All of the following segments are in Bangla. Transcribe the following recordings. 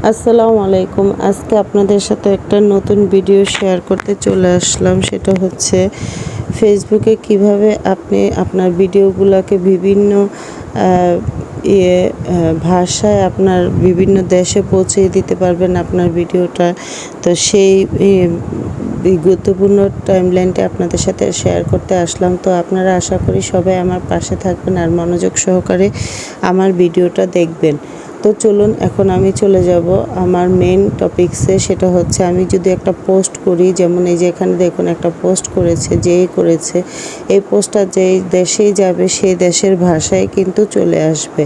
আসসালামু আলাইকুম। আজকে আপনাদের সাথে একটা নতুন ভিডিও শেয়ার করতে চলে আসলাম। সেটা হচ্ছে ফেসবুকে কীভাবে আপনি আপনার ভিডিওগুলোকে বিভিন্ন ইয়ে ভাষায় আপনার বিভিন্ন দেশে পৌঁছে দিতে পারবেন আপনার ভিডিওটা তো সেই গুরুত্বপূর্ণ টাইমলাইনটা আপনাদের সাথে শেয়ার করতে আসলাম। তো আপনারা আশা করি সবাই আমার পাশে থাকবেন আর মনোযোগ সহকারে আমার ভিডিওটা দেখবেন। তো চলুন, এখন আমি চলে যাব আমার মেন টপিকসে সেটা হচ্ছে, আমি যদি একটা পোস্ট করি, যেমন এই যে এখানে দেখুন, একটা পোস্ট করেছে, যেই করেছে, এই পোস্টটা যেই দেশেই যাবে, সেই দেশের ভাষায় কিন্তু চলে আসবে।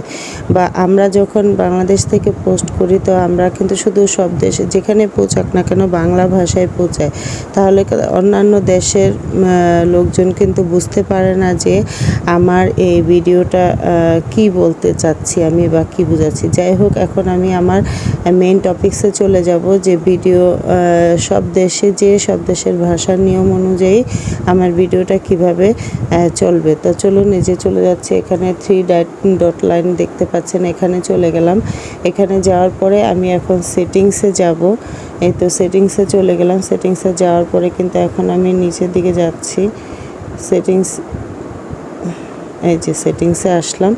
বা আমরা যখন বাংলাদেশ থেকে পোস্ট করি, তো আমরা কিন্তু শুধু সব দেশে, যেখানে পৌঁছাক না কেন বাংলা ভাষায় পৌঁছায়। তাহলে অন্যান্য দেশের লোকজন কিন্তু বুঝতে পারে না যে আমার এই ভিডিওটা কি বলতে চাচ্ছি আমি বা কি বোঝাচ্ছি। যাই হোক এখন আমি আমার মেইন টপিকসে চলে যাব যে ভিডিও সব দেশে যে সব দেশের ভাষার নিয়ম অনুযায়ী আমার ভিডিওটা কীভাবে চলবে। তো চলুন নিজে চলে যাচ্ছে এখানে থ্রি ডট লাইন দেখতে পাচ্ছেন, এখানে চলে গেলাম। এখানে যাওয়ার পরে আমি এখন সেটিংসে যাব। এই তো সেটিংসে চলে গেলাম। সেটিংসে যাওয়ার পরে কিন্তু এখন আমি নিচের দিকে যাচ্ছি। সেটিংস এই যে সেটিংসে আসলাম।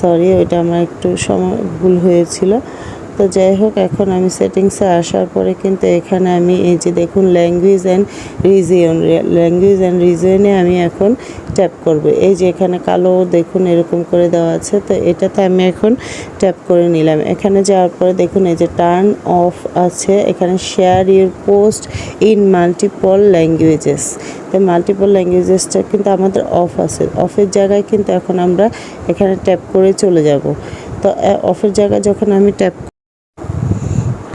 সরি ওইটা আমার একটু সময় ভুল হয়েছিল। তো যাই হোক, এখন আমি সেটিংসে আসার পরে কিন্তু এখানে আমি এই যে দেখুন language and region language and রিজিয়নে আমি এখন ট্যাপ করব। এই যে এখানে কালো দেখুন, এরকম করে দেওয়া আছে, তো এটাতে আমি এখন ট্যাপ করে নিলাম। এখানে যাওয়ার পরে দেখুন, এই যে টার্ন অফ আছে, এখানে share your post in multiple languages তো মাল্টিপল ল্যাঙ্গুয়েজেসটা কিন্তু আমাদের অফ আছে। অফের জায়গায় কিন্তু এখন আমরা এখানে ট্যাপ করে চলে যাব। তো অফের জায়গায় যখন আমি ট্যাপ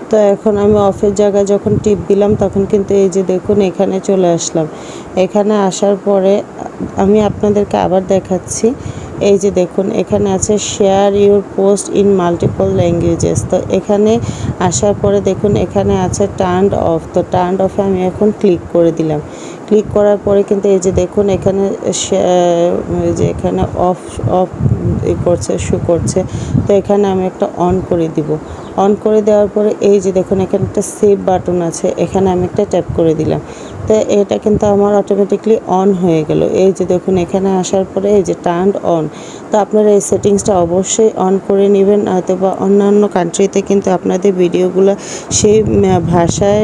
তো এখন আমি অফের জায়গায় যখন টিপ দিলাম, তখন কিন্তু এই যে দেখুন, এখানে চলে আসলাম। এখানে আসার পরে আমি আপনাদেরকে আবার দেখাচ্ছি। এই যে দেখুন, এখানে আছে share your post in multiple languages তো এখানে আসার পরে দেখুন, এখানে আছে টার্ন অফ তো টার্ন অফে আমি এখন ক্লিক করে দিলাম। ক্লিক করার পরে কিন্তু এই যে দেখুন, এখানে যে এখানে অফ অফ ই করছে, শু করছে, তো এখানে আমি একটা অন করে দিব। অন করে দেওয়ার পরে এই যে দেখুন, এখানে একটা সেভ বাটন আছে, এখানে আমি একটা ট্যাপ করে দিলাম। তো এটা কিন্তু আমার অটোমেটিকলি অন হয়ে গেল। এই যে দেখুন, এখানে আসার পরে এই যে টার্ন অন তো আপনারা এই সেটিংসটা অবশ্যই অন করে নেবেন। হয়তো বা অন্যান্য কান্ট্রিতে কিন্তু আপনাদের ভিডিওগুলো সেই ভাষায়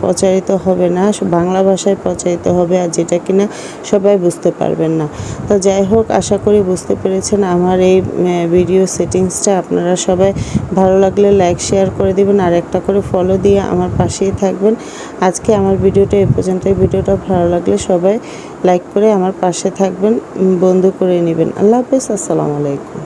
প্রচারিত হবে না, বাংলা ভাষায় প্রচারিত হবে, আর যেটা কিনা সবাই বুঝতে পারবেন না। তো যাই হোক, আশা করি বুঝতে পেরেছেন আমার এই ভিডিও সেটিংসটা আপনারা সবাই ভালো লাগলে লাইক শেয়ার করে দিবেন আর একটা করে ফলো দিয়ে আমার পাশেই থাকবেন। আজকে আমার ভিডিওটা এই পর্যন্ত এই ভিডিওটা ভালো লাগলে সবাই লাইক করে আমার পাশে থাকবেন বন্ধু করে নেবেন। আল্লাহ হাফেজ, আসসালামু আলাইকুম।